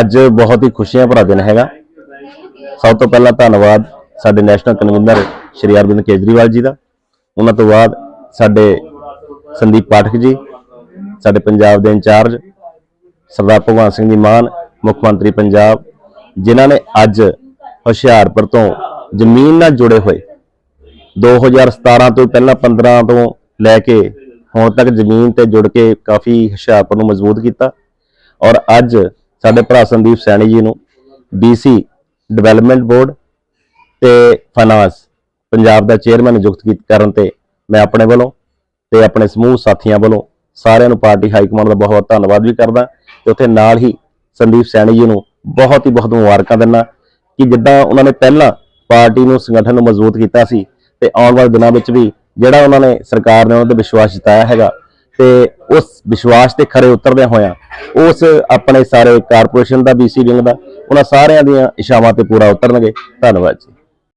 ਅੱਜ ਬਹੁਤ ਹੀ ਖੁਸ਼ੀਆਂ ਭਰਾ ਦਿਨ ਹੈਗਾ। ਸਭ ਤੋਂ ਪਹਿਲਾਂ ਧੰਨਵਾਦ ਸਾਡੇ ਨੈਸ਼ਨਲ ਕਨਵੀਨਰ ਸ਼੍ਰੀ ਅਰਵਿੰਦ ਕੇਜਰੀਵਾਲ ਜੀ ਦਾ। ਉਹਨਾਂ ਤੋਂ ਬਾਅਦ ਸਾਡੇ ਸੰਦੀਪ ਪਾਠਕ ਜੀ, ਸਾਡੇ ਪੰਜਾਬ ਦੇ ਇੰਚਾਰਜ ਸਰਦਾਰ ਭਗਵੰਤ ਸਿੰਘ ਜੀ ਮਾਨ, ਮੁੱਖ ਮੰਤਰੀ ਪੰਜਾਬ, ਜਿਨ੍ਹਾਂ ਨੇ ਅੱਜ ਹੁਸ਼ਿਆਰਪੁਰ ਤੋਂ ਜ਼ਮੀਨ ਨਾਲ ਜੁੜੇ ਹੋਏ। 2017 ਤੋਂ ਪਹਿਲਾਂ 15 ਤੋਂ ਲੈ ਕੇ ਹੁਣ ਤੱਕ ਜ਼ਮੀਨ ਤੇ ਜੁੜ ਕੇ ਕਾਫੀ ਹੁਸ਼ਿਆਰਪੁਰ ਨੂੰ ਮਜ਼ਬੂਤ ਕੀਤਾ। ਔਰ ਅੱਜ ਸਾਡੇ ਭਰਾ ਸੰਦੀਪ ਸੈਣੀ ਜੀ ਨੂੰ BC ਡਿਵੈਲਪਮੈਂਟ ਬੋਰਡ ਤੇ ਫਾਈਨਾਂਸ, ਪੰਜਾਬ ਦਾ ਚੇਅਰਮੈਨ ਨਿਯੁਕਤ ਕਰਨ ਤੇ ਮੈਂ ਆਪਣੇ ਵੱਲੋਂ ਤੇ ਆਪਣੇ ਸਮੂਹ ਸਾਥੀਆਂ ਵੱਲੋਂ ਸਾਰਿਆਂ ਨੂੰ ਪਾਰਟੀ ਹਾਈ ਕਮਾਂਡ ਦਾ ਬਹੁਤ ਧੰਨਵਾਦ ਵੀ ਕਰਦਾ ਤੇ ਉੱਥੇ ਨਾਲ ਹੀ ਸੰਦੀਪ ਸੈਣੀ ਜੀ ਨੂੰ ਬਹੁਤ ਹੀ ਬਹੁਤ ਮੁਬਾਰਕਾਂ ਦਿੰਦਾ ਕਿ ਜਿੱਦਾਂ ਉਹਨਾਂ ਨੇ ਪਹਿਲਾਂ ਪਾਰਟੀ ਨੂੰ ਸੰਗਠਨ ਨੂੰ ਮਜ਼ਬੂਤ ਕੀਤਾ ਸੀ ਤੇ ਆਉਣ ਵਾਲੇ ਦਿਨਾਂ ਵਿੱਚ ਵੀ ਜਿਹੜਾ ਉਹਨਾਂ ਨੇ ਸਰਕਾਰ ਨੇ ਉਹਨਾਂ ਤੇ ਵਿਸ਼ਵਾਸ ਜਤਾਇਆ ਹੈਗਾ ਤੇ ਉਸ ਵਿਸ਼ਵਾਸ ਤੇ ਖਰੇ ਉਤਰਦਿਆਂ ਹੋਇਆਂ ਉਸ ਆਪਣੇ ਸਾਰੇ ਕਾਰਪੋਰੇਸ਼ਨ ਦਾ BC ਵਿੰਗ ਦਾ, ਉਹਨਾਂ ਸਾਰਿਆਂ ਦੀਆਂ ਇਸ਼ਾਵਾਂ ਤੇ ਪੂਰਾ ਉਤਰਨਗੇ। ਧੰਨਵਾਦ ਜੀ।